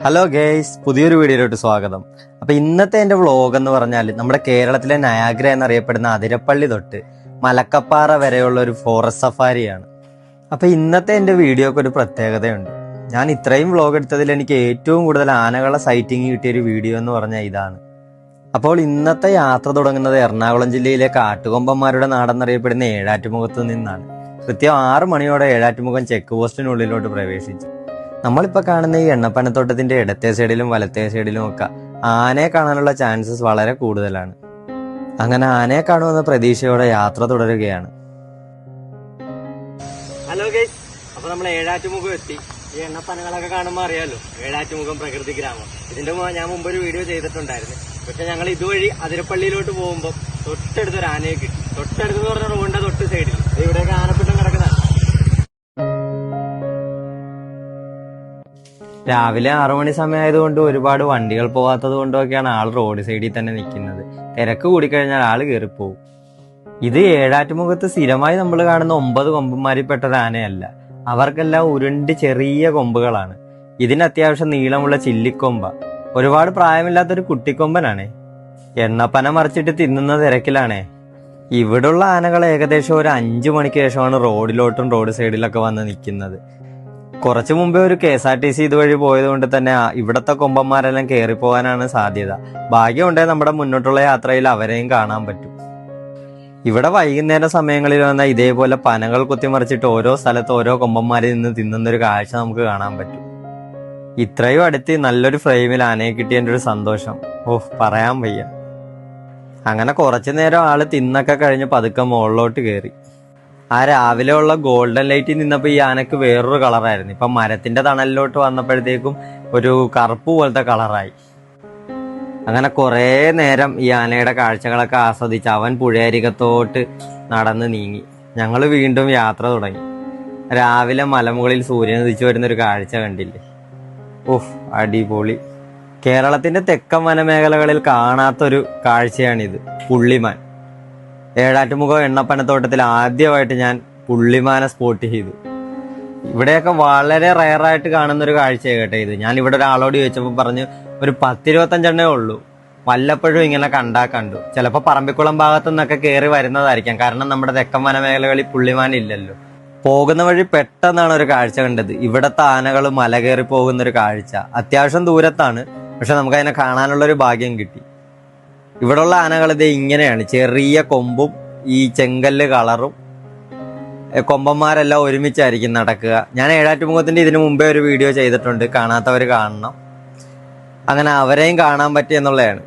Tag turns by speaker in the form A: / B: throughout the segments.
A: Hello guys പുതിയൊരു വീഡിയോയിലോട്ട് സ്വാഗതം. അപ്പൊ ഇന്നത്തെ എന്റെ വ്ളോഗ് എന്ന് പറഞ്ഞാൽ നമ്മുടെ കേരളത്തിലെ നയാഗ്ര എന്നറിയപ്പെടുന്ന അതിരപ്പള്ളി തൊട്ട് മലക്കപ്പാറ വരെയുള്ള ഒരു ഫോറസ്റ്റ് സഫാരിയാണ് അപ്പൊ ഇന്നത്തെ എന്റെ വീഡിയോക്ക് ഒരു പ്രത്യേകതയുണ്ട്. ഞാൻ ഇത്രയും വ്ളോഗ് എടുത്തതിൽ എനിക്ക് ഏറ്റവും കൂടുതൽ ആനകളെ സൈറ്റിംഗ് കിട്ടിയ ഒരു വീഡിയോ എന്ന് പറഞ്ഞാൽ ഇതാണ്. അപ്പോൾ ഇന്നത്തെ യാത്ര തുടങ്ങുന്നത് എറണാകുളം ജില്ലയിലെ കാട്ടുകൊമ്പന്മാരുടെ നാടെന്നറിയപ്പെടുന്ന ഏഴാറ്റുമുഖത്ത് നിന്നാണ്. കൃത്യം ആറ് മണിയോടെ ഏഴാറ്റുമുഖം ചെക്ക് പോസ്റ്റിനുള്ളിലോട്ട് പ്രവേശിച്ചു. നമ്മളിപ്പോൾ കാണുന്ന ഈ എണ്ണപ്പനത്തോട്ടത്തിന്റെ ഇടത്തെ സൈഡിലും വലത്തെ സൈഡിലും ഒക്കെ ആനയെ കാണാനുള്ള ചാൻസസ് വളരെ കൂടുതലാണ്. അങ്ങനെ ആനയെ കാണുമെന്ന പ്രതീക്ഷയോടെ യാത്ര തുടരുകയാണ്. ഹലോ ഗൈസ് അപ്പൊ നമ്മൾ ഏഴാറ്റുമുഖം എത്തി. ഈ എണ്ണപ്പനകളൊക്കെ കാണുമ്പോൾ അറിയാലോ ഏഴാറ്റുമുഖം പ്രകൃതി ഗ്രാമം. ഇതിന്റെ ഞാൻ മുമ്പ് ഒരു വീഡിയോ ചെയ്തിട്ടുണ്ടായിരുന്നു. പക്ഷെ ഞങ്ങൾ ഇതുവഴി അതിരപ്പള്ളിയിലോട്ട് പോകുമ്പോൾ തൊട്ടടുത്തൊരു ആനയെ കിട്ടി. തൊട്ടടുത്ത് പറഞ്ഞ റോഡിന്റെ തൊട്ട് സൈഡിൽ. ഇവിടെയൊക്കെ ആനപ്പിട്ടം കിടക്കുന്നതാണ് രാവിലെ ആറു മണി സമയമായതുകൊണ്ട് ഒരുപാട് വണ്ടികൾ പോകാത്തത് കൊണ്ടൊക്കെയാണ് ആൾ റോഡ് സൈഡിൽ തന്നെ നിൽക്കുന്നത്. തിരക്ക് കൂടിക്കഴിഞ്ഞാൽ ആൾ കയറിപ്പോവും ഇത് ഏഴാറ്റുമുഖത്ത് സ്ഥിരമായി നമ്മൾ കാണുന്ന ഒമ്പത് കൊമ്പന്മാരിൽപ്പെട്ട ഒരു ആനയല്ല. അവർക്കെല്ലാം ഉരുണ്ട് ചെറിയ കൊമ്പുകളാണ്. ഇതിന് അത്യാവശ്യം നീളമുള്ള ചില്ലിക്കൊമ്പ. ഒരുപാട് പ്രായമില്ലാത്തൊരു കുട്ടിക്കൊമ്പനാണ്. എണ്ണപ്പന മറിച്ചിട്ട് തിന്നുന്ന തിരക്കിലാണേ. ഇവിടുള്ള ആനകൾ ഏകദേശം ഒരു അഞ്ചു മണിക്ക് ശേഷമാണ് റോഡിലോട്ടും റോഡ് സൈഡിലൊക്കെ വന്ന് നിൽക്കുന്നത്. കുറച്ചു മുമ്പേ ഒരു K S R T C ഇതുവഴി പോയതുകൊണ്ട് തന്നെ ഇവിടത്തെ കൊമ്പന്മാരെല്ലാം കയറി പോകാനാണ് സാധ്യത. ഭാഗ്യമുണ്ടെങ്കിൽ നമ്മുടെ മുന്നോട്ടുള്ള യാത്രയിൽ അവരെയും കാണാൻ പറ്റും. ഇവിടെ വൈകുന്നേര സമയങ്ങളിൽ വന്നാൽ ഇതേപോലെ പനകൾ കുത്തിമറിച്ചിട്ട് ഓരോ സ്ഥലത്ത് ഓരോ കൊമ്പന്മാരിൽ നിന്ന് തിന്നുന്ന ഒരു കാഴ്ച നമുക്ക് കാണാൻ പറ്റും. ഇത്രയും അടുത്ത് നല്ലൊരു ഫ്രെയിമിൽ ആനയെ കിട്ടിയതിന്റെ ഒരു സന്തോഷം. ഓഹ് പറയാൻ വയ്യ. അങ്ങനെ കുറച്ചു നേരം ആൾ തിന്നൊക്കെ കഴിഞ്ഞ് പതുക്കെ മുകളിലോട്ട് കയറി. ആ രാവിലെ ഉള്ള ഗോൾഡൻ ലൈറ്റിൽ നിന്നപ്പോൾ ഈ ആനക്ക് വേറൊരു കളറായിരുന്നു. ഇപ്പം മരത്തിന്റെ തണലിലോട്ട് വന്നപ്പോഴത്തേക്കും ഒരു കറുപ്പ് പോലത്തെ കളറായി. അങ്ങനെ കുറേ നേരം ഈ ആനയുടെ കാഴ്ചകളൊക്കെ ആസ്വദിച്ച് അവൻ പുഴയരികത്തോട്ട് നടന്ന് നീങ്ങി. ഞങ്ങൾ വീണ്ടും യാത്ര തുടങ്ങി. രാവിലെ മലമുകളിൽ സൂര്യൻ ഉദിച്ചു വരുന്ന ഒരു കാഴ്ച കണ്ടില്ലേ? ഓഹ് അടിപൊളി. കേരളത്തിന്റെ തെക്കൻ വനമേഖലകളിൽ കാണാത്തൊരു കാഴ്ചയാണിത് പുള്ളിമാൻ. ഏഴാറ്റുമുഖം എണ്ണപ്പനത്തോട്ടത്തിൽ ആദ്യമായിട്ട് ഞാൻ പുള്ളിമാനെ സ്പോട്ട് ചെയ്തു. ഇവിടെയൊക്കെ വളരെ റയറായിട്ട് കാണുന്ന ഒരു കാഴ്ചയാണ് കേട്ടോ ഇത്. ഞാൻ ഇവിടെ ഒരാളോട് ചോദിച്ചപ്പോൾ പറഞ്ഞു ഒരു പത്തിരുപത്തഞ്ചെണ്ണേ ഉള്ളൂ. വല്ലപ്പോഴും ഇങ്ങനെ കണ്ടാ കണ്ടു. ചിലപ്പോൾ പറമ്പിക്കുളം ഭാഗത്തു നിന്നൊക്കെ കയറി വരുന്നതായിരിക്കാം. കാരണം നമ്മുടെ തെക്കൻ വനമേഖലകളിൽ പുള്ളിമാൻ ഇല്ലല്ലോ. പോകുന്ന വഴി പെട്ടെന്നാണ് ഒരു കാഴ്ച കണ്ടത്. ഇവിടത്തെ ആനകൾ മല കയറി പോകുന്ന ഒരു കാഴ്ച. അത്യാവശ്യം ദൂരത്താണ്. പക്ഷെ നമുക്ക് അതിനെ കാണാനുള്ള ഒരു ഭാഗ്യം കിട്ടി. ഇവിടെയുള്ള ആനകൾ ഇത് ഇങ്ങനെയാണ്. ചെറിയ കൊമ്പും ഈ ചെങ്കല്ല് കളറും കൊമ്പന്മാരെല്ലാം ഒരുമിച്ചായിരിക്കും നടക്കുക. ഞാൻ ഏഴാറ്റുമുഖത്തിന്റെ ഇതിനു മുമ്പേ ഒരു വീഡിയോ ചെയ്തിട്ടുണ്ട്. കാണാത്തവർ കാണണം. അങ്ങനെ അവരെയും കാണാൻ പറ്റി എന്നുള്ളതാണ്.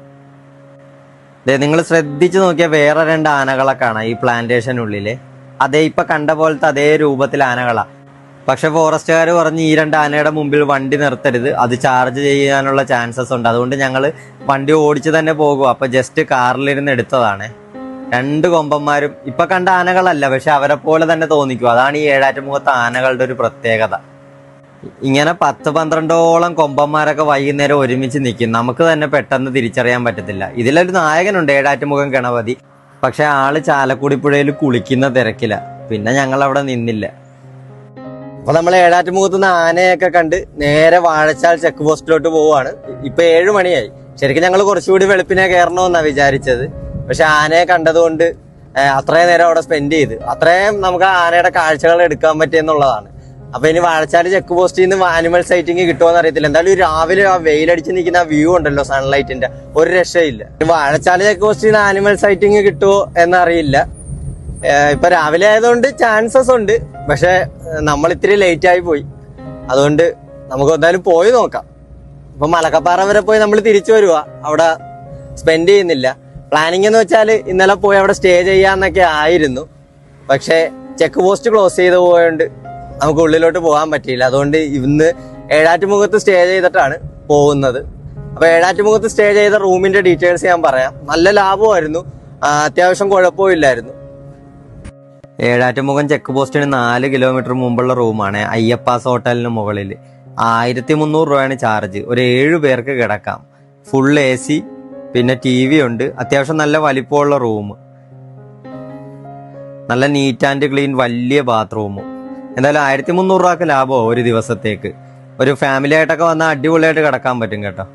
A: നിങ്ങൾ ശ്രദ്ധിച്ചു നോക്കിയാൽ വേറെ രണ്ട് ആനകളെ കാണാം ഈ പ്ലാന്റേഷനുള്ളിൽ. അതേ ഇപ്പൊ കണ്ട പോലത്തെ അതേ രൂപത്തിൽ ആനകളാ. പക്ഷെ ഫോറസ്റ്റുകാർ പറഞ്ഞ് ഈ രണ്ട് ആനയുടെ മുമ്പിൽ വണ്ടി നിർത്തരുത്. അത് ചാർജ് ചെയ്യാനുള്ള ചാൻസസ് ഉണ്ട്. അതുകൊണ്ട് ഞങ്ങൾ വണ്ടി ഓടിച്ച് തന്നെ പോകും. അപ്പൊ ജസ്റ്റ് കാറിലിരുന്ന് എടുത്തതാണ്. രണ്ട് കൊമ്പന്മാരും ഇപ്പൊ കണ്ട ആനകളല്ല പക്ഷെ അവരെ പോലെ തന്നെ തോന്നിക്കും. അതാണ് ഈ ഏഴാറ്റുമുഖത്ത് ആനകളുടെ ഒരു പ്രത്യേകത. ഇങ്ങനെ പത്ത് പന്ത്രണ്ടോളം കൊമ്പന്മാരൊക്കെ വൈകുന്നേരം ഒരുമിച്ച് നിൽക്കും. നമുക്ക് തന്നെ പെട്ടെന്ന് തിരിച്ചറിയാൻ പറ്റത്തില്ല. ഇതിലൊരു നായകനുണ്ട് ഏഴാറ്റുമുഖം ഗണപതി. പക്ഷെ ആൾ ചാലക്കുടി പുഴയിൽ കുളിക്കുന്ന തിരക്കില. പിന്നെ ഞങ്ങൾ അവിടെ നിന്നില്ല. അപ്പൊ നമ്മൾ ഏഴാറ്റുമുഖത്ത് നിന്ന് ആനയൊക്കെ കണ്ട് നേരെ വാഴച്ചാൽ ചെക്ക് പോസ്റ്റിലോട്ട് പോവാണ് ഇപ്പൊ ഏഴു മണിയായി. ശരിക്കും ഞങ്ങൾ കുറച്ചുകൂടി വെളുപ്പിനെ കയറണമെന്നാണ് വിചാരിച്ചത്. പക്ഷെ ആനയെ കണ്ടതുകൊണ്ട് അത്രയും നേരം അവിടെ സ്പെൻഡ് ചെയ്ത്. അത്രയും നമുക്ക് ആനയുടെ കാഴ്ചകൾ എടുക്കാൻ പറ്റിയെന്നുള്ളതാണ് അപ്പൊ ഇനി വാഴച്ചാൽ ചെക്ക് പോസ്റ്റിൽ നിന്ന് ആനിമൽ സൈറ്റിംഗ് കിട്ടുമോ അറിയത്തില്ല. എന്തായാലും രാവിലെ ആ വെയിലടിച്ച് നിൽക്കുന്ന ആ വ്യൂ ഉണ്ടല്ലോ സൺലൈറ്റിന്റെ ഒരു രക്ഷയില്ല. ഇനി വാഴച്ചാൽ ചെക്ക് പോസ്റ്റിൽ നിന്ന് ആനിമൽ സൈറ്റിംഗ് കിട്ടുമോ എന്നറിയില്ല. ഇപ്പൊ രാവിലെ ആയതുകൊണ്ട് ചാൻസസ് ഉണ്ട്. പക്ഷെ നമ്മൾ ഇത്തിരി ലേറ്റ് ആയി പോയി. അതുകൊണ്ട് നമുക്ക് എന്തായാലും പോയി നോക്കാം. ഇപ്പൊ മലക്കപ്പാറ വരെ പോയി നമ്മൾ തിരിച്ചു വരുവാ. അവിടെ സ്പെൻഡ് ചെയ്യുന്നില്ല. പ്ലാനിങ് എന്ന് വെച്ചാൽ ഇന്നലെ പോയി അവിടെ സ്റ്റേ ചെയ്യാന്നൊക്കെ ആയിരുന്നു. പക്ഷേ ചെക്ക് പോസ്റ്റ് ക്ലോസ് ചെയ്ത് പോയോണ്ട് നമുക്ക് ഉള്ളിലോട്ട് പോകാൻ പറ്റിയില്ല. അതുകൊണ്ട് ഇന്ന് ഏഴാറ്റുമുഖത്ത് സ്റ്റേ ചെയ്തിട്ടാണ് പോകുന്നത്. അപ്പോൾ ഏഴാറ്റുമുഖത്ത് സ്റ്റേ ചെയ്ത റൂമിന്റെ ഡീറ്റെയിൽസ് ഞാൻ പറയാം. നല്ല ലാഭമായിരുന്നു. അത്യാവശ്യം കുഴപ്പമില്ലായിരുന്നു. ഏഴാറ്റുമുഖം ചെക്ക് പോസ്റ്റിന് നാല് കിലോമീറ്റർ മുമ്പുള്ള റൂമാണ് അയ്യപ്പാസ് ഹോട്ടലിന് മുകളിൽ ആയിരത്തി മുന്നൂറ് രൂപയാണ് ചാർജ് ഒരു ഏഴ് പേർക്ക് കിടക്കാം. ഫുൾ എ സി പിന്നെ ടി വി ഉണ്ട്. അത്യാവശ്യം നല്ല വലിപ്പമുള്ള റൂം. നല്ല നീറ്റ് ആൻഡ് ക്ലീൻ വലിയ ബാത്റൂമും എന്തായാലും ആയിരത്തി മുന്നൂറ് രൂപക്ക് ലാഭമോ ഒരു ദിവസത്തേക്ക്. ഒരു ഫാമിലി ആയിട്ടൊക്കെ വന്നാൽ അടിപൊളിയായിട്ട് കിടക്കാൻ പറ്റും കേട്ടോ.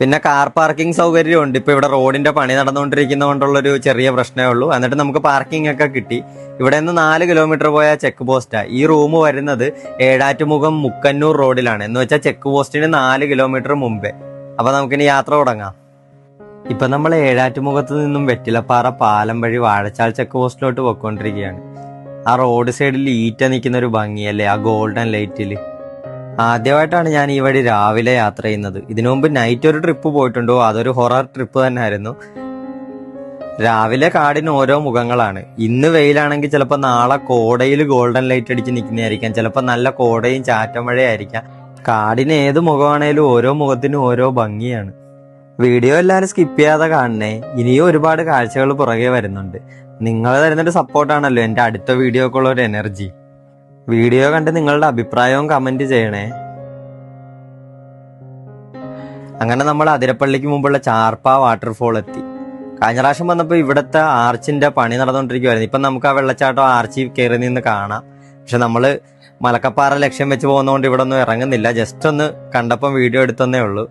A: പിന്നെ കാർ പാർക്കിംഗ് സൗകര്യം ഉണ്ട്. ഇപ്പൊ ഇവിടെ റോഡിന്റെ പണി നടന്നുകൊണ്ടിരിക്കുന്നതുകൊണ്ടുള്ളൊരു ചെറിയ പ്രശ്നമേ ഉള്ളൂ. എന്നിട്ട് നമുക്ക് പാർക്കിംഗ് ഒക്കെ കിട്ടി. ഇവിടെ നിന്ന് നാല് കിലോമീറ്റർ പോയ ചെക്ക് പോസ്റ്റാ ഈ റൂം വരുന്നത് ഏഴാറ്റുമുഖം മുക്കന്നൂർ റോഡിലാണ് എന്ന് വെച്ചാൽ ചെക്ക് പോസ്റ്റിന് നാല് കിലോമീറ്റർ മുമ്പേ. അപ്പൊ നമുക്കിനി യാത്ര തുടങ്ങാം. ഇപ്പൊ നമ്മൾ ഏഴാറ്റുമുഖത്ത് നിന്നും വെറ്റിലപ്പാറ പാലം വഴി വാഴച്ചാൽ ചെക്ക് പോസ്റ്റിലോട്ട് പോയിക്കൊണ്ടിരിക്കുകയാണ്. ആ റോഡ് സൈഡിൽ ഈറ്റ നിൽക്കുന്ന ഒരു ഭംഗിയല്ലേ ആ ഗോൾഡൻ ലൈറ്റിൽ. ആദ്യമായിട്ടാണ് ഞാൻ ഈ വഴി രാവിലെ യാത്ര ചെയ്യുന്നത്. ഇതിനു മുമ്പ് നൈറ്റ് ഒരു ട്രിപ്പ് പോയിട്ടുണ്ടോ? അതൊരു ഹൊറർ ട്രിപ്പ് തന്നെ ആയിരുന്നു രാവിലെ കാടിന് ഓരോ മുഖങ്ങളാണ്. ഇന്ന് വെയിലാണെങ്കിൽ ചിലപ്പോൾ നാളെ കോടയിൽ ഗോൾഡൻ ലൈറ്റ് അടിച്ച് നിൽക്കുന്നതായിരിക്കാം. ചിലപ്പോൾ നല്ല കോടയും ചാറ്റമഴയായിരിക്കാം കാടിന് ഏത് മുഖമാണേലും ഓരോ മുഖത്തിനും ഓരോ ഭംഗിയാണ്. വീഡിയോ എല്ലാവരും സ്കിപ്പ് ചെയ്യാതെ കാണണേ. ഇനിയും ഒരുപാട് കാഴ്ചകൾ പുറകെ വരുന്നുണ്ട്. നിങ്ങൾ തരുന്നൊരു സപ്പോർട്ടാണല്ലോ എന്റെ അടുത്ത വീഡിയോക്കുള്ള ഒരു എനർജി വീഡിയോ കണ്ട് നിങ്ങളുടെ അഭിപ്രായവും കമന്റ് ചെയ്യണേ. അങ്ങനെ നമ്മൾ അതിരപ്പള്ളിക്ക് മുമ്പുള്ള ചാർപ്പ വാട്ടർഫോൾ എത്തി. കഴിഞ്ഞ പ്രാവശ്യം വന്നപ്പോൾ ഇവിടുത്തെ ആർച്ചിന്റെ പണി നടന്നുകൊണ്ടിരിക്കുവായിരുന്നു ഇപ്പം നമുക്ക് ആ വെള്ളച്ചാട്ടം ആർച്ചി കയറി നിന്ന് കാണാം. പക്ഷെ നമ്മൾ മലക്കപ്പാറ ലക്ഷ്യം വെച്ച് പോകുന്നതുകൊണ്ട് ഇവിടെ ഒന്നും ഇറങ്ങുന്നില്ല. ജസ്റ്റ് ഒന്ന് കണ്ടപ്പം വീഡിയോ എടുത്തന്നേ ഉള്ളൂ.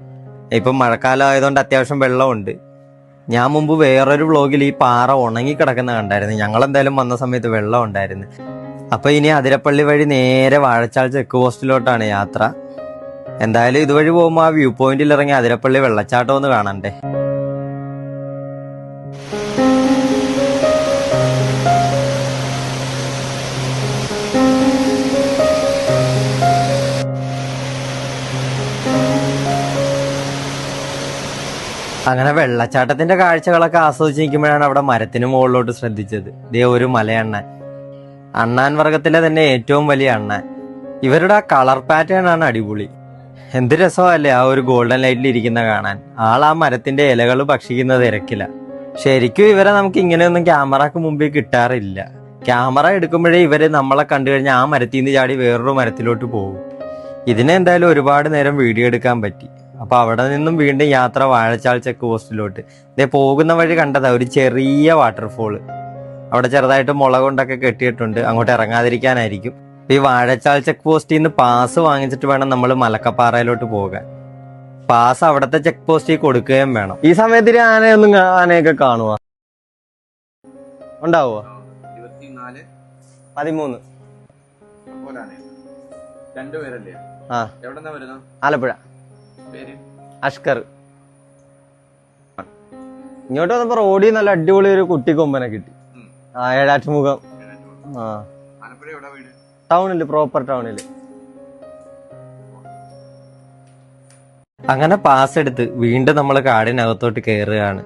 A: ഇപ്പം മഴക്കാലം ആയതുകൊണ്ട് അത്യാവശ്യം വെള്ളമുണ്ട്. ഞാൻ മുമ്പ് വേറൊരു വ്ളോഗിൽ ഈ പാറ ഉണങ്ങി കിടക്കുന്ന കണ്ടായിരുന്നു. ഞങ്ങൾ എന്തായാലും വന്ന സമയത്ത് വെള്ളം ഉണ്ടായിരുന്നു. അപ്പൊ ഇനി അതിരപ്പള്ളി വഴി നേരെ വാഴച്ചാൽ ചെക്ക് പോസ്റ്റിലോട്ടാണ് യാത്ര. എന്തായാലും ഇതുവഴി പോകുമ്പോൾ ആ വ്യൂ പോയിന്റിൽ ഇറങ്ങി അതിരപ്പള്ളി വെള്ളച്ചാട്ടം ഒന്ന് കാണണ്ടേ? അങ്ങനെ വെള്ളച്ചാട്ടത്തിന്റെ കാഴ്ചകളൊക്കെ ആസ്വദിച്ച് നിൽക്കുമ്പോഴാണ് അവിടെ മരത്തിന് മുകളിലോട്ട് ശ്രദ്ധിച്ചത്. ദേ ഒരു മലയണ്ണൻ. അണ്ണാൻ വർഗത്തിലെ തന്നെ ഏറ്റവും വലിയ അണ്ണാൻ. ഇവരുടെ ആ കളർ പാറ്റേൺ ആണ് അടിപൊളി. എന്ത് രസമല്ലേ ആ ഒരു ഗോൾഡൻ ലൈറ്റിൽ ഇരിക്കുന്ന കാണാൻ. ആൾ ആ മരത്തിന്റെ ഇലകൾ ഭക്ഷിക്കുന്നത് തിരക്കില്ല. ശരിക്കും ഇവരെ നമുക്ക് ഇങ്ങനെയൊന്നും ക്യാമറക്ക് മുമ്പിൽ കിട്ടാറില്ല. ക്യാമറ എടുക്കുമ്പോഴേ ഇവർ നമ്മളെ കണ്ടു കഴിഞ്ഞാൽ ആ മരത്തിൽ നിന്ന് ചാടി വേറൊരു മരത്തിലോട്ട് പോകും. ഇതിനെന്തായാലും ഒരുപാട് നേരം വീഡിയോ എടുക്കാൻ പറ്റി. അപ്പൊ അവിടെ നിന്നും വീണ്ടും യാത്ര വാഴച്ചാൽ ചെക്ക് പോസ്റ്റിലോട്ട്. ഇതേ പോകുന്ന വഴി കണ്ടതാ ഒരു ചെറിയ വാട്ടർഫോൾ അവിടെ ചെറുതായിട്ട് മുള കൊണ്ടൊക്കെ കെട്ടിയിട്ടുണ്ട്. അങ്ങോട്ട് ഇറങ്ങാതിരിക്കാനായിരിക്കും. ഈ വാഴച്ചാൽ ചെക്ക് പോസ്റ്റിൽ നിന്ന് പാസ് വാങ്ങിച്ചിട്ട് വേണം നമ്മൾ മലക്കപ്പാറയിലോട്ട് പോകാൻ. പാസ് അവിടത്തെ ചെക്ക് പോസ്റ്റിൽ കൊടുക്കുകയും വേണം. ഈ സമയത്ത് ആനയൊന്നും ആനയൊക്കെ കാണുക
B: ഉണ്ടാവോ?
A: പതിമൂന്ന്.
B: രണ്ടുപേരല്ലേ?
A: ആ. ആലപ്പുഴ. അഷ്കർ. ഇങ്ങോട്ട് വന്നപ്പോ റോഡിൽ നല്ല അടിപൊളി ഒരു കുട്ടി
B: കൊമ്പനെ കിട്ടി.
A: ആ ഏഴാറ്റുമുഖം. ആ. ടൗണിൽ പ്രോപ്പർ ടൗണിൽ. അങ്ങനെ പാസ് എടുത്ത് വീണ്ടും നമ്മൾ കാടിനകത്തോട്ട് കയറുകയാണ്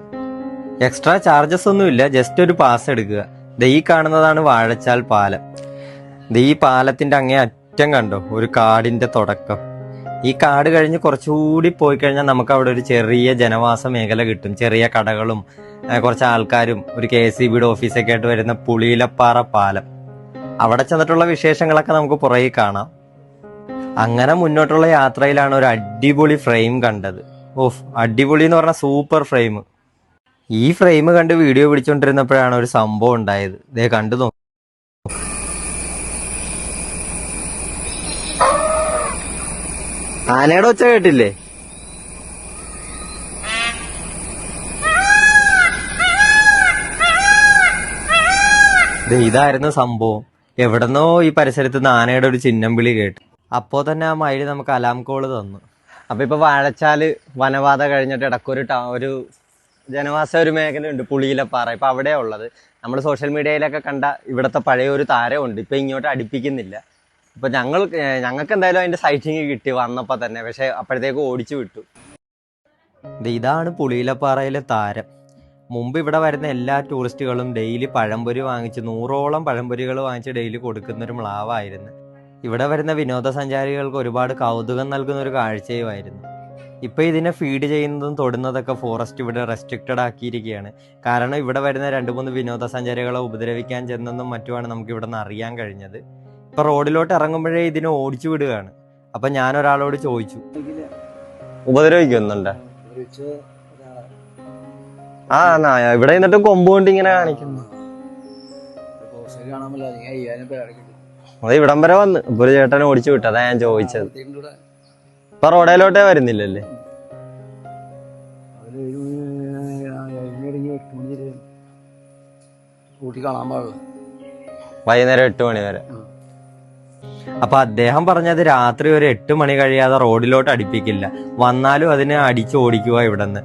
A: എക്സ്ട്രാ ചാർജസ് ഒന്നുമില്ല ജസ്റ്റ് ഒരു പാസ് എടുക്കുക. ദൈ കാണുന്നതാണ് വാഴച്ചാൽ പാലം. ദൈ പാലത്തിന്റെ അങ്ങേ അറ്റം കണ്ടോ? ഒരു കാടിന്റെ തുടക്കം. ഈ കാട് കഴിഞ്ഞ് കുറച്ചുകൂടി പോയി കഴിഞ്ഞാൽ നമുക്ക് അവിടെ ഒരു ചെറിയ ജനവാസ മേഖല കിട്ടും. ചെറിയ കടകളും കുറച്ച് ആൾക്കാരും ഒരു കെ എസ് സി ബിയുടെ ഓഫീസൊക്കെ ആയിട്ട് വരുന്ന പുളിയിലപ്പാറ പാലം. അവിടെ ചെന്നിട്ടുള്ള വിശേഷങ്ങളൊക്കെ നമുക്ക് പുറകെ കാണാം. അങ്ങനെ മുന്നോട്ടുള്ള യാത്രയിലാണ് ഒരു അടിപൊളി ഫ്രെയിം കണ്ടത്. ഓഫ് അടിപൊളി എന്ന് പറഞ്ഞ സൂപ്പർ ഫ്രെയിം. ഈ ഫ്രെയിം കണ്ട് വീഡിയോ പിടിച്ചോണ്ടിരുന്നപ്പോഴാണ് ഒരു സംഭവം ഉണ്ടായത്. ഇതേ കണ്ടു നോ ആനയുടെ ഒച്ച കേട്ടില്ലേ? ഇതായിരുന്നു സംഭവം. എവിടെന്നോ ഈ പരിസരത്ത് നിന്ന് ആനയുടെ ഒരു ചിഹ്നം വിളി കേട്ടു. അപ്പോ തന്നെ ആ മയിൽ നമുക്ക് അലാം കോൾ തന്നു. അപ്പൊ ഇപ്പൊ വാഴച്ചാൽ വനപാത കഴിഞ്ഞിട്ട് ഇടക്കൊരു ട- ഒരു ജനവാസ ഒരു മേഖലയുണ്ട് പുളിയിലപ്പാറ. ഇപ്പൊ അവിടെയാ ഉള്ളത്. നമ്മൾ സോഷ്യൽ മീഡിയയിലൊക്കെ കണ്ട ഇവിടുത്തെ പഴയ ഒരു താരമുണ്ട്. ഇപ്പൊ ഇങ്ങോട്ട് അടുപ്പിക്കുന്നില്ല. ഇപ്പൊ ഞങ്ങൾ ഞങ്ങൾക്ക് എന്തായാലും അതിന്റെ സൈറ്റിങ് കിട്ടി വന്നപ്പോ തന്നെ. പക്ഷെ അപ്പോഴത്തേക്ക് ഓടിച്ചു വിട്ടു. ഇതാണ് പുളിയിലപ്പാറയിലെ താരം. മുമ്പ് ഇവിടെ വരുന്ന എല്ലാ ടൂറിസ്റ്റുകളും ഡെയിലി പഴംപൊരി വാങ്ങിച്ച് നൂറോളം പഴംപൊരികൾ വാങ്ങിച്ച് ഡെയിലി കൊടുക്കുന്ന ഒരു മ്ലാവായിരുന്നു. ഇവിടെ വരുന്ന വിനോദസഞ്ചാരികൾക്ക് ഒരുപാട് കൗതുകം നൽകുന്ന ഒരു കാഴ്ചയുമായിരുന്നു. ഇപ്പൊ ഇതിനെ ഫീഡ് ചെയ്യുന്നതും തൊടുന്നതൊക്കെ ഫോറസ്റ്റ് ഇവിടെ റെസ്ട്രിക്റ്റഡ് ആക്കിയിരിക്കുകയാണ്. കാരണം ഇവിടെ വരുന്ന രണ്ട് മൂന്ന് വിനോദസഞ്ചാരികളെ ഉപദ്രവിക്കാൻ ചെന്നെന്നും മറ്റുമാണ് നമുക്ക് ഇവിടെ നിന്ന് അറിയാൻ കഴിഞ്ഞത്. ഇപ്പൊ റോഡിലോട്ട് ഇറങ്ങുമ്പോഴേ ഇതിനെ ഓടിച്ചു വിടുകയാണ്. അപ്പൊ ഞാൻ ഒരാളോട് ചോദിച്ചു. ഉപദ്രവിക്കുന്നുണ്ട്. ആ നായ ഇവിടെ നിന്നിട്ട് കൊമ്പ് കൊണ്ട് ഇങ്ങനെ കാണിക്കുന്നു. അത് ഇവിടം വരെ വന്ന്. ഇപ്പൊ ഒരു ചേട്ടനെ ഓടിച്ചു വിട്ടു. അതാ ഞാൻ ചോദിച്ചത്. ഇപ്പൊ റോഡിലോട്ടേ വരുന്നില്ലല്ലേ? വൈകുന്നേരം എട്ട് മണി വരെ. അപ്പൊ അദ്ദേഹം പറഞ്ഞത് രാത്രി ഒരു എട്ട് മണി കഴിയാതെ റോഡിലോട്ട് അടുപ്പിക്കില്ല. വന്നാലും അതിനെ അടിച്ചു ഓടിക്കുക ഇവിടുന്ന്.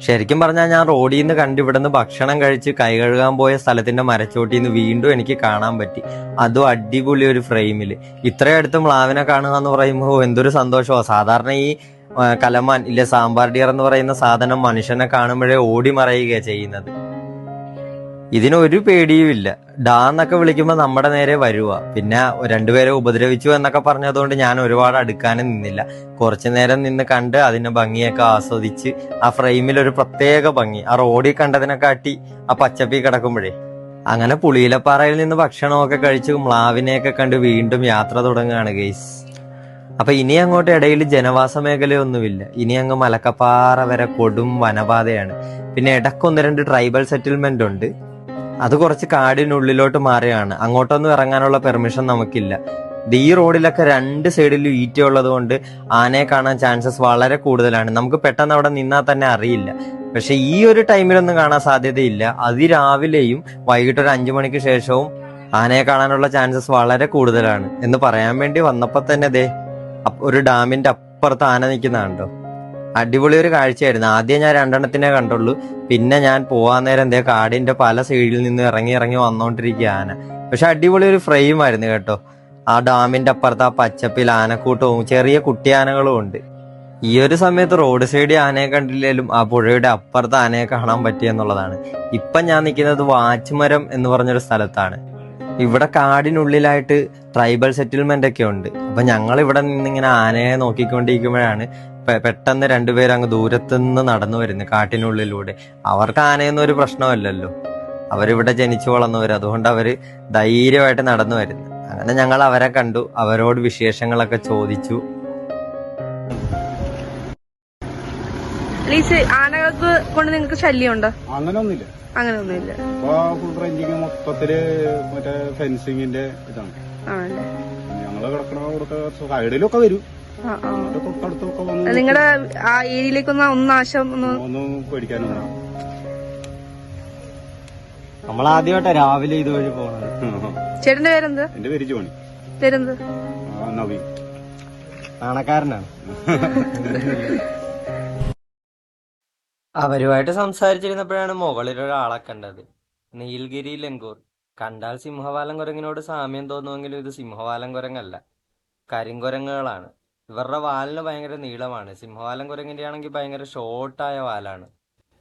A: ശരിക്കും പറഞ്ഞാൽ ഞാൻ റോഡിൽ നിന്ന് കണ്ട് ഇവിടുന്ന് ഭക്ഷണം കഴിച്ച് കൈ കഴുകാൻ പോയ സ്ഥലത്തിന്റെ മരച്ചോട്ടിൽ നിന്ന് വീണ്ടും എനിക്ക് കാണാൻ പറ്റി. അതും അടിപൊളി ഒരു ഫ്രെയിമിൽ ഇത്രയും അടുത്ത് മ്ലാവിനെ കാണുക എന്ന് പറയുമ്പോൾ എന്തൊരു സന്തോഷമാണ് സാധാരണ ഈ കലമാൻ ഇല്ല സാമ്പാർ ഡിയർ എന്ന് പറയുന്ന സാധനം മനുഷ്യനെ കാണുമ്പോഴേ ഓടി മറയുകയാണ് ചെയ്യുന്നത്. ഇതിനൊരു പേടിയുമില്ല. ഡാ എന്നൊക്കെ വിളിക്കുമ്പോൾ നമ്മുടെ നേരെ വരുക പിന്നെ രണ്ടുപേരെ ഉപദ്രവിച്ചു എന്നൊക്കെ പറഞ്ഞതുകൊണ്ട് ഞാൻ ഒരുപാട് അടുക്കാനും നിന്നില്ല. കുറച്ചു നേരം നിന്ന് കണ്ട് അതിന്റെ ഭംഗിയൊക്കെ ആസ്വദിച്ച് ആ ഫ്രെയിമിൽ ഒരു പ്രത്യേക ഭംഗി. ആ റോഡിൽ കണ്ടതിനെ കാട്ടി ആ പച്ചപ്പി കിടക്കുമ്പോഴേ. അങ്ങനെ പുളിയിലപ്പാറയിൽ നിന്ന് ഭക്ഷണമൊക്കെ കഴിച്ച് മ്ലാവിനെയൊക്കെ കണ്ട് വീണ്ടും യാത്ര തുടങ്ങുകയാണ് ഗെയ്സ്. അപ്പൊ ഇനി അങ്ങോട്ട് ഇടയിൽ ജനവാസ മേഖലയൊന്നുമില്ല. ഇനി അങ്ങ് മലക്കപ്പാറ വരെ കൊടും വനപാതയാണ്. പിന്നെ ഇടക്കൊന്ന് രണ്ട് ട്രൈബൽ സെറ്റിൽമെന്റ് ഉണ്ട്. അത് കുറച്ച് കാടിനുള്ളിലോട്ട് മാറിയാണ് അങ്ങോട്ടൊന്നും ഇറങ്ങാനുള്ള പെർമിഷൻ നമുക്കില്ല. ഈ റോഡിലൊക്കെ രണ്ട് സൈഡിലും ഈറ്റ ഉള്ളത് കൊണ്ട് ആനയെ കാണാൻ ചാൻസസ് വളരെ കൂടുതലാണ്. നമുക്ക് പെട്ടെന്ന് അവിടെ നിന്നാൽ തന്നെ അറിയില്ല. പക്ഷെ ഈ ഒരു ടൈമിലൊന്നും കാണാൻ സാധ്യതയില്ല. അതിരാവിലെയും വൈകിട്ട് ഒരു അഞ്ചു മണിക്ക് ശേഷവും ആനയെ കാണാനുള്ള ചാൻസസ് വളരെ കൂടുതലാണ്. എന്ന് പറയാൻ വേണ്ടി വന്നപ്പോ തന്നെ ദേ ഒരു ഡാമിന്റെ അപ്പുറത്ത് ആന നിൽക്കുന്ന കണ്ടോ അടിപൊളി ഒരു കാഴ്ചയായിരുന്നു. ആദ്യം ഞാൻ രണ്ടെണ്ണത്തിനെ കണ്ടുള്ളൂ. പിന്നെ ഞാൻ പോവാൻ നേരം എന്തേ കാടിന്റെ പല സൈഡിൽ നിന്ന് ഇറങ്ങി ഇറങ്ങി വന്നോണ്ടിരിക്കുക ആന പക്ഷെ അടിപൊളി ഒരു ഫ്രെയിം ആയിരുന്നു കേട്ടോ. ആ ഡാമിന്റെ അപ്പുറത്ത് ആ പച്ചപ്പിൽ ആനക്കൂട്ടവും ചെറിയ കുട്ടിയാനകളും ഉണ്ട്. ഈ ഒരു സമയത്ത് റോഡ് സൈഡിൽ ആനയെ കണ്ടില്ലെങ്കിലും ആ പുഴയുടെ അപ്പുറത്ത് ആനയെ കാണാൻ പറ്റിയെന്നുള്ളതാണ് ഇപ്പൊ ഞാൻ നിൽക്കുന്നത് വാച്ചുമരം എന്ന് പറഞ്ഞൊരു സ്ഥലത്താണ്. ഇവിടെ കാടിനുള്ളിലായിട്ട് ട്രൈബൽ സെറ്റിൽമെന്റ് ഒക്കെ ഉണ്ട്. അപ്പൊ ഞങ്ങൾ ഇവിടെ നിന്നിങ്ങനെ ആനയെ നോക്കിക്കൊണ്ടിരിക്കുമ്പോഴാണ് പെട്ടെന്ന് രണ്ടുപേരും അങ്ങ് ദൂരത്തുനിന്ന് നടന്നു വരുന്നത് കാട്ടിനുള്ളിലൂടെ. അവർക്ക് ആനയൊന്നും ഒരു പ്രശ്നമല്ലല്ലോ. അവരിവിടെ ജനിച്ചു വളർന്നവർ അതുകൊണ്ട് അവർ ധൈര്യമായിട്ട് നടന്നു വരുന്നു. അങ്ങനെ ഞങ്ങൾ അവരെ കണ്ടു അവരോട് വിശേഷങ്ങളൊക്കെ ചോദിച്ചു.
C: ലീസ് ആനകൾക്ക് കൊണ്ട് നിങ്ങൾക്ക് ശല്യമുണ്ടോ?
D: അങ്ങനെ ഒന്നുമില്ല ഫുൾ റേഞ്ചിങ് മൊത്തത്തിൽ മറ്റേ ഫെൻസിങ്ങിന്റെ ഇതാണ്.
C: ആണല്ലേ?
D: ഞങ്ങൾ കിടക്കണ കൊടുക്ക സൈഡിലൊക്കെ വരും.
C: നിങ്ങളുടെ ആ. ഏരിയയിലേക്കൊന്ന് ഒന്ന് ആശം ഒന്ന്
D: പേടിക്കാനൊന്നും
A: നമ്മൾ ആദ്യമായിട്ടാ രാവിലെ ഇതുവഴി പോണത്.
C: ചേട്ടന്റെ പേരെന്ത്?
D: എന്റെ പേര് ജോണി.
C: പേരെന്ത്?
D: ആ, നവീൻ.
A: നാണക്കാരനാണ് അവരുമായിട്ട് സംസാരിച്ചിരുന്നപ്പോഴാണ് മുകളിൽ ഒരാളെ കണ്ടത്. നീൽഗിരി ലങ്കൂർ കണ്ടാൽ സിംഹവാലം കുരങ്ങിനോട് സാമ്യം തോന്നുമെങ്കിലും ഇത് സിംഹവാലം കുരങ്ങല്ല കരിങ്കുരങ്ങുകളാണ്. ഇവരുടെ വാലിന് ഭയങ്കര നീളമാണ്. സിംഹവാലം കുരങ്ങിന്റെ ആണെങ്കിൽ ഭയങ്കര ഷോർട്ടായ വാലാണ്.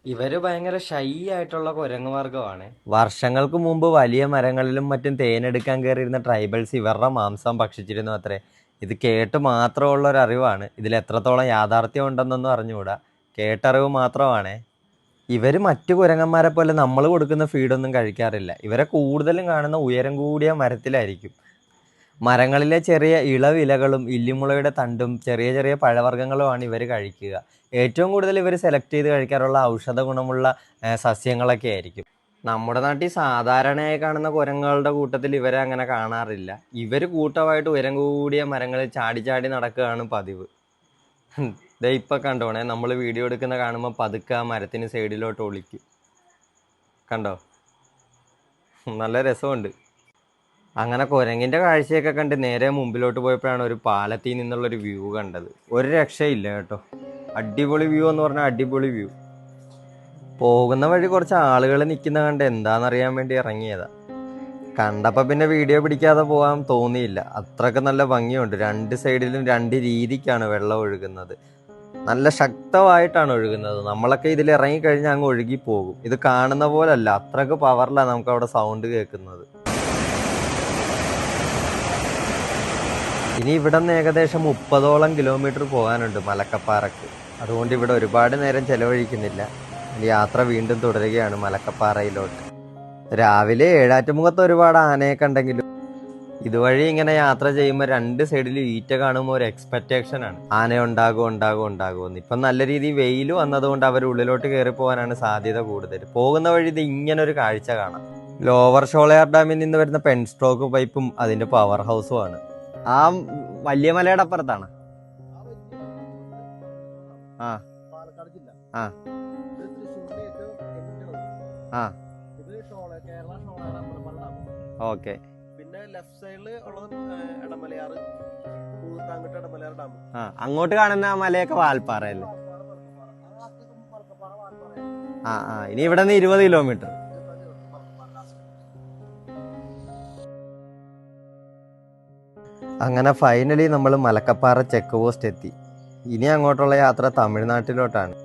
A: ഇവർ ഭയങ്കര ഷൈ ആയിട്ടുള്ള കുരങ്ങ് വർഗമാണ് വർഷങ്ങൾക്ക് മുമ്പ് വലിയ മരങ്ങളിലും മറ്റും തേനെടുക്കാൻ കയറിയിരുന്ന ട്രൈബൽസ് ഇവരുടെ മാംസം ഭക്ഷിച്ചിരുന്നു അത്രേ. ഇത് കേട്ട് മാത്രമുള്ള ഒരു അറിവാണ്. ഇതിൽ എത്രത്തോളം യാഥാർത്ഥ്യം ഉണ്ടെന്നൊന്നും അറിഞ്ഞുകൂടാ. കേട്ടറിവ് മാത്രമാണ്. ഇവർ മറ്റു കുരങ്ങന്മാരെ പോലെ നമ്മൾ കൊടുക്കുന്ന ഫീഡൊന്നും കഴിക്കാറില്ല. ഇവരെ കൂടുതലും കാണുന്ന ഉയരം കൂടിയ മരത്തിലായിരിക്കും. മരങ്ങളിലെ ചെറിയ ഇളവിലകളും ഇല്ലിമുളയുടെ തണ്ടും ചെറിയ ചെറിയ പഴവർഗങ്ങളുമാണ് ഇവർ കഴിക്കുക. ഏറ്റവും കൂടുതൽ ഇവർ സെലക്ട് ചെയ്ത് കഴിക്കാറുള്ള ഔഷധ ഗുണമുള്ള സസ്യങ്ങളൊക്കെ ആയിരിക്കും. നമ്മുടെ നാട്ടിൽ സാധാരണയായി കാണുന്ന കുരങ്ങുകളുടെ കൂട്ടത്തിൽ ഇവരെ അങ്ങനെ കാണാറില്ല. ഇവർ കൂട്ടമായിട്ട് ഉയരം കൂടിയ മരങ്ങളിൽ ചാടി ചാടി നടക്കുകയാണ് പതിവ്. ദേ ഇപ്പൊ കണ്ടോണേ നമ്മൾ വീഡിയോ എടുക്കുന്ന കാണുമ്പോൾ പതുക്കെ ആ മരത്തിന് സൈഡിലോട്ട് ഒളിക്കും. കണ്ടോ? നല്ല രസമുണ്ട്. അങ്ങനെ കുരങ്ങിന്റെ കാഴ്ചയൊക്കെ കണ്ട് നേരെ മുമ്പിലോട്ട് പോയപ്പോഴാണ് ഒരു പാലത്തിൽ നിന്നുള്ളൊരു വ്യൂ കണ്ടത്. ഒരു രക്ഷയില്ല കേട്ടോ. അടിപൊളി വ്യൂ എന്ന് പറഞ്ഞാൽ അടിപൊളി വ്യൂ പോകുന്ന വഴി കുറച്ച് ആളുകൾ നിൽക്കുന്ന കണ്ട് എന്താണെന്നറിയാൻ വേണ്ടി ഇറങ്ങിയതാ. കണ്ടപ്പോൾ പിന്നെ വീഡിയോ പിടിക്കാതെ പോകാൻ തോന്നിയില്ല. അത്രയ്ക്ക് നല്ല ഭംഗിയുണ്ട്. രണ്ട് സൈഡിലും രണ്ട് രീതിക്കാണ് വെള്ളം ഒഴുകുന്നത്. നല്ല ശക്തമായിട്ടാണ് ഒഴുകുന്നത്. നമ്മളൊക്കെ ഇതിൽ ഇറങ്ങിക്കഴിഞ്ഞാൽ അങ്ങ് ഒഴുകി പോകും. ഇത് കാണുന്ന പോലല്ല. അത്രയ്ക്ക് പവറിലാണ് നമുക്ക് അവിടെ സൗണ്ട് കേൾക്കുന്നത്. ഇനി ഇവിടെ നിന്ന് ഏകദേശം മുപ്പതോളം കിലോമീറ്റർ പോകാനുണ്ട് മലക്കപ്പാറക്ക്. അതുകൊണ്ട് ഇവിടെ ഒരുപാട് നേരം ചെലവഴിക്കുന്നില്ല. യാത്ര വീണ്ടും തുടരുകയാണ് മലക്കപ്പാറയിലോട്ട്. രാവിലെ ഏഴാറ്റുമുഖത്ത് ഒരുപാട് ആനയൊക്കെ കണ്ടെങ്കിലും ഇതുവഴി ഇങ്ങനെ യാത്ര ചെയ്യുമ്പോൾ രണ്ട് സൈഡിൽ ഈറ്റ കാണുമ്പോൾ ഒരു എക്സ്പെക്ടേഷൻ ആണ്. ആന ഉണ്ടാകും ഉണ്ടാകും ഉണ്ടാകുമെന്ന് ഇപ്പം നല്ല രീതിയിൽ വെയിൽ വന്നതുകൊണ്ട് അവർ ഉള്ളിലോട്ട് കയറി പോകാനാണ് സാധ്യത കൂടുതൽ പോകുന്ന വഴി ഇത് ഇങ്ങനെ ഒരു കാഴ്ച കാണാം. ലോവർ ഷോളയാർ ഡാമിൽ നിന്ന് വരുന്ന പെൻ സ്ട്രോക്ക് പൈപ്പും അതിന്റെ പവർ ഹൗസും ആണ്. ആ വലിയ മലയുടെ അപ്പുറത്താണ്. ആ. ആ. ആ. ഓക്കെ
E: പിന്നെ ലെഫ്റ്റ് സൈഡിൽ ഉള്ളത് ഡാം.
A: ആ അങ്ങോട്ട് കാണുന്ന ആ മലയൊക്കെ വാൽപ്പാറയല്ലേ? ആ ആ ഇനി ഇവിടെ നിന്ന് ഇരുപത് കിലോമീറ്റർ അങ്ങനെ ഫൈനലി നമ്മൾ മലക്കപ്പാറ ചെക്ക് പോസ്റ്റ് എത്തി. ഇനി അങ്ങോട്ടുള്ള യാത്ര തമിഴ്നാട്ടിലോട്ടാണ്.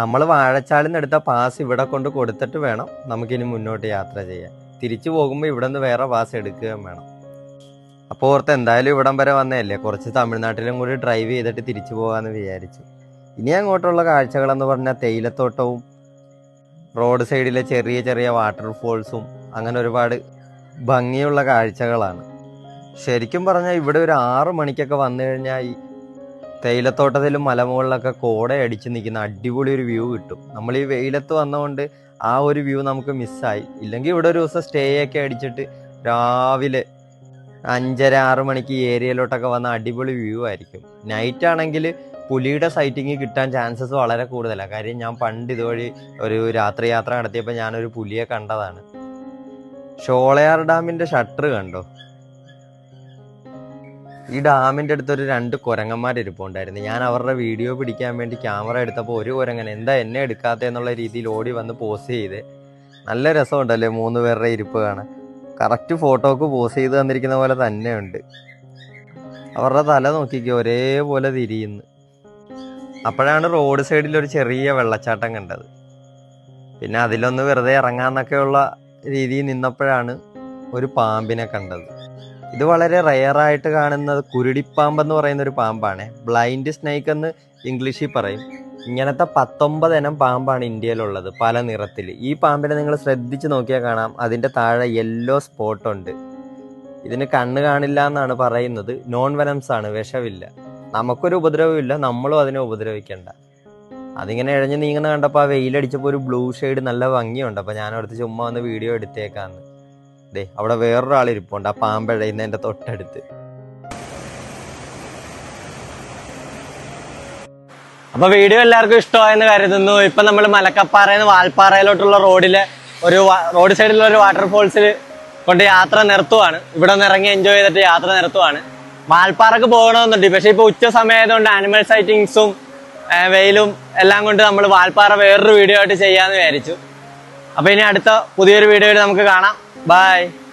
A: നമ്മൾ വാഴച്ചാലിൽ നിന്ന് എടുത്ത പാസ് ഇവിടെ കൊണ്ട് കൊടുത്തിട്ട് വേണം നമുക്കിനി മുന്നോട്ട് യാത്ര ചെയ്യാൻ. തിരിച്ചു പോകുമ്പോൾ ഇവിടെ നിന്ന് വേറെ പാസ് എടുക്കുകയും വേണം. അപ്പോൾ ഓർത്ത് എന്തായാലും ഇവിടം വരെ വന്നതല്ലേ? കുറച്ച് തമിഴ്നാട്ടിലും കൂടി ഡ്രൈവ് ചെയ്തിട്ട് തിരിച്ചു പോകാമെന്ന് വിചാരിച്ചു. ഇനി അങ്ങോട്ടുള്ള കാഴ്ചകളെന്ന് പറഞ്ഞാൽ തേയിലത്തോട്ടവും റോഡ് സൈഡിലെ ചെറിയ ചെറിയ വാട്ടർഫോൾസും അങ്ങനെ ഒരുപാട് ഭംഗിയുള്ള കാഴ്ചകളാണ്. ശരിക്കും പറഞ്ഞാൽ ഇവിടെ ഒരു ആറു മണിക്കൊക്കെ വന്നു കഴിഞ്ഞാൽ ഈ തേയിലത്തോട്ടത്തിലും മലമുകളിലൊക്കെ കോട അടിച്ച് നിൽക്കുന്ന അടിപൊളി ഒരു വ്യൂ കിട്ടും. നമ്മൾ ഈ വെയിലത്ത് വന്നതുകൊണ്ട് ആ ഒരു വ്യൂ നമുക്ക് മിസ്സായി ഇല്ലെങ്കിൽ ഇവിടെ ഒരു ദിവസം സ്റ്റേ ഒക്കെ അടിച്ചിട്ട് രാവിലെ അഞ്ചര ആറ് മണിക്ക് ഏരിയയിലോട്ടൊക്കെ വന്ന അടിപൊളി വ്യൂ ആയിരിക്കും. നൈറ്റ് ആണെങ്കിൽ പുലിയുടെ സൈറ്റിങ് കിട്ടാൻ ചാൻസസ് വളരെ കൂടുതലാണ് കാര്യം ഞാൻ പണ്ട് ഇതുവഴി ഒരു രാത്രി യാത്ര നടത്തിയപ്പോൾ ഞാനൊരു പുലിയെ കണ്ടതാണ്. ഷോളയാർ ഡാമിന്റെ ഷട്ടർ കണ്ടോ? ഈ ഡാമിന്റെ അടുത്ത് ഒരു രണ്ട് കുരങ്ങന്മാർ ഇരിപ്പുണ്ടായിരുന്നു. ഞാൻ അവരുടെ വീഡിയോ പിടിക്കാൻ വേണ്ടി ക്യാമറ എടുത്തപ്പോൾ ഒരു കുരങ്ങൻ എന്താ എന്നെ എടുക്കാത്ത എന്നുള്ള രീതിയിൽ ഓടി വന്ന് പോസ് ചെയ്ത് നല്ല രസമുണ്ടല്ലേ മൂന്ന് പേരുടെ ഇരിപ്പ് കാണാൻ. കറക്റ്റ് ഫോട്ടോക്ക് പോസ് ചെയ്ത് തന്നിരിക്കുന്ന പോലെ തന്നെയുണ്ട്. അവരുടെ തല നോക്കിക്കോ ഒരേപോലെ തിരിയുന്നു. അപ്പോഴാണ് റോഡ് സൈഡിൽ ഒരു ചെറിയ വെള്ളച്ചാട്ടം കണ്ടത്. പിന്നെ അതിലൊന്ന് വെറുതെ ഇറങ്ങാന്നൊക്കെയുള്ള രീതിയിൽ നിന്നപ്പോഴാണ് ഒരു പാമ്പിനെ കണ്ടത്. ഇത് വളരെ റയറായിട്ട് കാണുന്നത് കുരുടിപ്പാമ്പ് എന്ന് പറയുന്ന ഒരു പാമ്പാണ്. ബ്ലൈൻഡ് സ്നേക്ക് എന്ന് ഇംഗ്ലീഷിൽ പറയും. ഇങ്ങനത്തെ പത്തൊമ്പത് ഇനം പാമ്പാണ് ഇന്ത്യയിലുള്ളത് പല നിറത്തിൽ ഈ പാമ്പിനെ നിങ്ങൾ ശ്രദ്ധിച്ച് നോക്കിയാൽ കാണാം. അതിന്റെ താഴെ യെല്ലോ സ്പോട്ട് ഉണ്ട്. ഇതിന് കണ്ണ് കാണില്ല എന്നാണ് പറയുന്നത്. നോൺ വെനംസ് ആണ് വിഷമില്ല നമുക്കൊരു ഉപദ്രവമില്ല നമ്മളും അതിനെ ഉപദ്രവിക്കേണ്ട. അതിങ്ങനെ ഇഴഞ്ഞ് നീങ്ങുന്ന കണ്ടപ്പോൾ ആ വെയിലടിച്ചപ്പോൾ ഒരു ബ്ലൂ ഷെയ്ഡ് നല്ല ഭംഗിയുണ്ട്. അപ്പോൾ ഞാൻ അടുത്ത് ചുമ്മാ വന്ന് വീഡിയോ എടുത്തേക്കാന്ന്. ദേ അവിടെ വേറൊരാൾ ഇരിപ്പുണ്ട് ആ പാമ്പ് ഇഴയുന്നതിന്റെ തൊട്ടടുത്ത്. അപ്പൊ വീഡിയോ എല്ലാവർക്കും ഇഷ്ടമായെന്ന് കരുതുന്നു. ഇപ്പൊ നമ്മൾ മലക്കപ്പാറയിൽ നിന്ന് വാൽപ്പാറയിലോട്ടുള്ള റോഡിലെ ഒരു റോഡ് സൈഡിലുള്ള ഒരു വാട്ടർഫോൾസിൽ കൊണ്ട് യാത്ര നിർത്തുവാണ്. ഇവിടെ നിന്ന് ഇറങ്ങി എൻജോയ് ചെയ്തിട്ട് യാത്ര നിർത്തുവാണ്. വാൽപ്പാറക്ക് പോകണമെന്നുണ്ട്. പക്ഷെ ഇപ്പൊ ഉച്ച സമയമായതുകൊണ്ട് ആനിമൽ സൈറ്റിങ്സും വെയിലും എല്ലാം കൊണ്ട് നമ്മൾ വാൽപ്പാറ വേറൊരു വീഡിയോ ആയിട്ട് ചെയ്യാന്ന് വിചാരിച്ചു. അപ്പൊ ഇനി അടുത്ത പുതിയൊരു വീഡിയോയിൽ നമുക്ക് കാണാം. Bye!